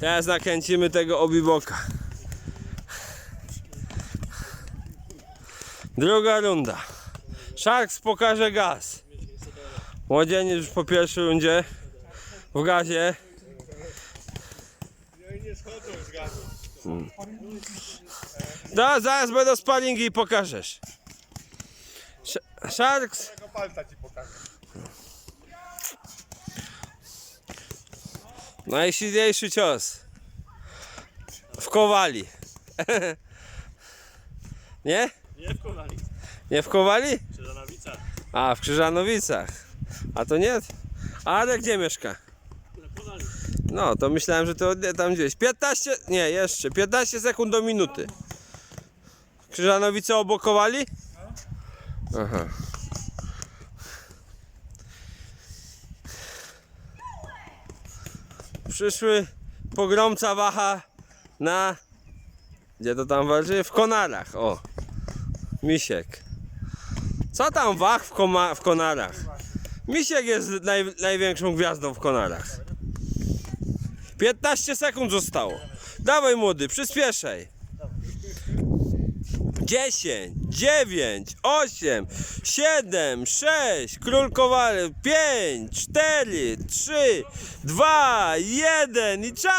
Teraz nakręcimy tego obiboka. Druga runda. Sharks pokaże gaz. Młodzieniec już po pierwszej rundzie w gazie. Da, zaraz będą sparingi i pokażesz. Sh- Sharks Najsilniejszy cios. W kowali. Nie? Nie w Konali, Nie w kowali? czy Żanawica. A, w Krzyżanowicach. A to nie? Ale gdzie mieszka? No, to myślałem, że to tam gdzieś. 15, nie, jeszcze. 15 sekund do minuty. Krzyżanowice obok kowali? Aha. Przyszły pogromca waha na... Gdzie to tam walczy? W Konarach, o. Misiek. Co tam wach w, koma, w Konarach? Misiek jest naj, największą gwiazdą w Konarach. 15 sekund zostało. Dawaj młody, przyspieszaj. 10, 9, 8, 7, 6, król kowal, 5, 4, 3, 2, 1 i czas.